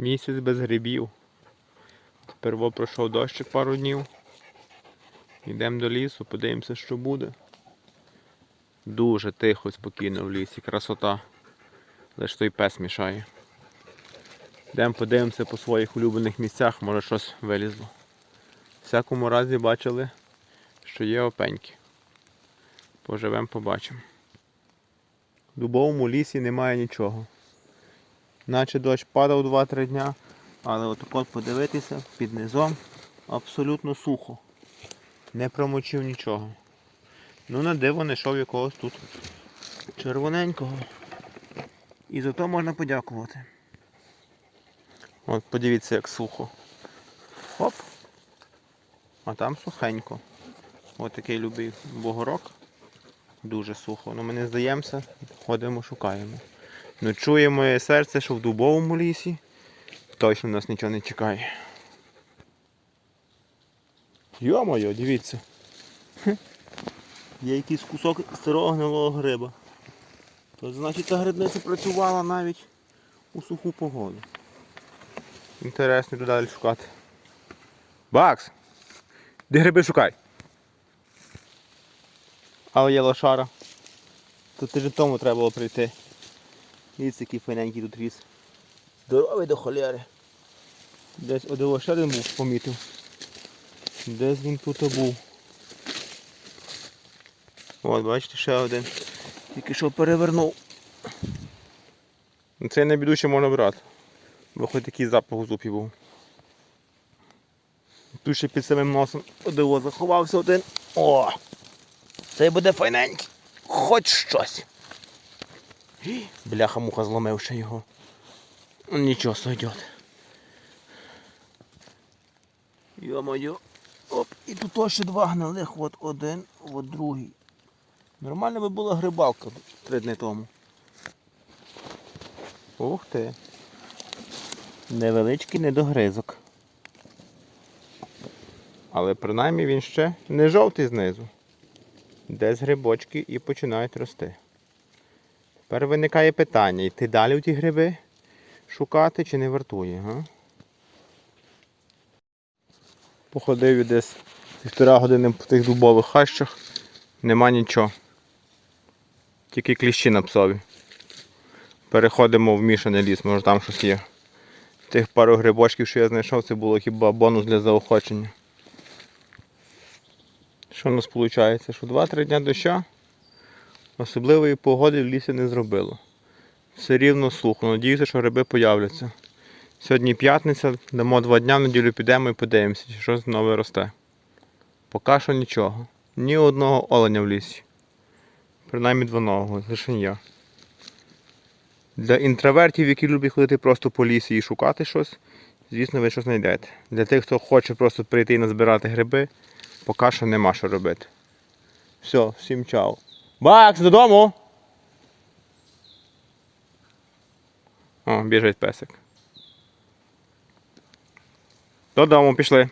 Місяць без грибів. Тепер пройшов дощик пару днів. Йдемо до лісу, подивимося, що буде. Дуже тихо, спокійно в лісі, красота. Лише той пес мішає. Йдемо подивимося по своїх улюблених місцях, може щось вилізло. В всякому разі бачили, що є опеньки. Поживемо, побачимо. В дубовому лісі немає нічого. Наче дощ падав 2-3 дня, але от подивитися під низом абсолютно сухо. Не промочив нічого. Ну на диво знайшов якогось тут червоненького. І за то можна подякувати. От подивіться як сухо. Хоп. А там сухенько. Ось такий любий богорок. Дуже сухо. Ну ми не здаємося, ходимо, шукаємо. Ну чує моє серце, що в дубовому лісі точно нас нічого не чекає. Йо-моє, дивіться. Є якийсь кусок старого гнилого гриба. То значить та грибниця працювала навіть у суху погоду. Інтересно йду далі шукати. Бакс! Де гриби шукай? Але є лошара. Тут тиждень тому треба було прийти. Дивіться, який файненький тут ріс. Здоровий до холєри. Десь один ще один був, помітив. Десь він тут був. От, бачите, ще один. Тільки що перевернув. Ну, Цей на біду ще можна брати. Бо хоч такий запах у зупі був. Тут ще під самим носом одиво заховався один. О! Цей буде файненький. Хоч щось. Бляха муха зломив ще його. Ну, Нічого сойдет. Йо-моє. Оп, і тут ще два гнилих, от один, от другий. Нормально би була грибалка три дні тому. Ух ти. Невеличкий недогризок. Але принаймні він ще не жовтий знизу. Десь грибочки і починають рости. Тепер виникає питання, йти далі в ті гриби шукати чи не вартує, га? Походив десь півтора години по тих дубових хащах, нема нічого. Тільки кліщі на псові. Переходимо в мішаний ліс, може там щось є. Тих пару грибочків, що я знайшов, це було хіба бонус для заохочення. Що у нас виходить? Що 2-3 дня доща особливої погоди в лісі не зробило. Все рівно сухо. Надіюся, що гриби появляться. Сьогодні п'ятниця, дамо два дня, в неділю підемо і подивимося, чи щось нове росте. Поки що нічого. Ні одного оленя в лісі. Принаймні двоного, лише я. Для інтровертів, які люблять ходити просто по лісі і шукати щось, звісно, ви щось знайдете. Для тих, хто хоче просто прийти і назбирати гриби, поки що нема що робити. Все, всім чао. Бакс, додому! О, біжить песик. Додому пішли.